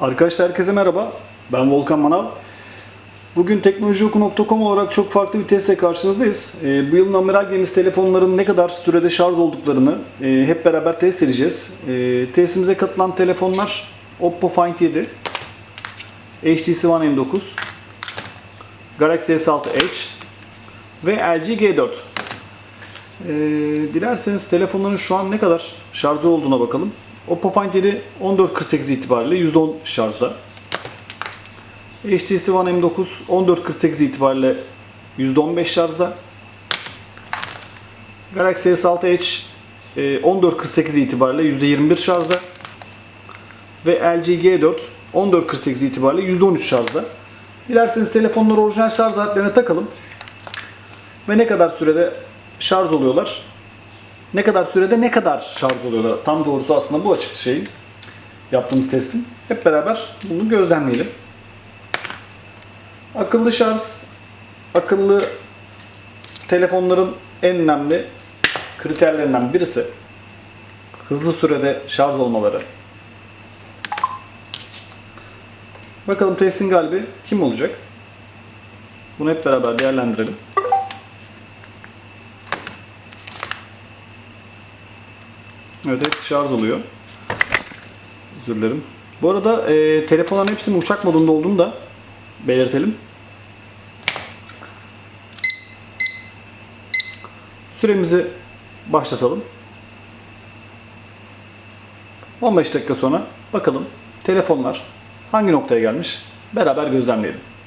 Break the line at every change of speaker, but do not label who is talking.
Arkadaşlar herkese merhaba. Ben Volkan Manav. Bugün teknolojioku.com olarak çok farklı bir testle karşınızdayız. Ee, bu yılın amiral gemisi telefonların ne kadar sürede şarj olduklarını e, hep beraber test edeceğiz. E, testimize katılan telefonlar Oppo Find 7, HTC One M9, Galaxy S6 Edge ve LG G4. Ee, dilerseniz telefonların şu an ne kadar şarjı olduğuna bakalım. Oppo Find 7 14.48 itibariyle %10 şarjda. HTC One M9 14.48 itibariyle %15 şarjda. Galaxy S6 Edge e, 14.48 itibariyle %21 şarjda. Ve LG G4 14.48 itibariyle %13 şarjda. Dilerseniz telefonları orijinal şarj aletlerine takalım. Ve ne kadar sürede şarj oluyorlar? Ne kadar sürede ne kadar şarj oluyorlar? Tam doğrusu aslında bu açık şey yaptığımız testin. Hep beraber bunu gözlemleyelim. Akıllı şarj, akıllı telefonların en önemli kriterlerinden birisi hızlı sürede şarj olmaları. Bakalım testin galibi kim olacak? Bunu hep beraber değerlendirelim. Evet, evet şarj oluyor. Özür dilerim. Bu arada e, telefonların hepsinin uçak modunda olduğunu da belirtelim. Süremizi başlatalım. 15 dakika sonra bakalım telefonlar hangi noktaya gelmiş beraber gözlemleyelim.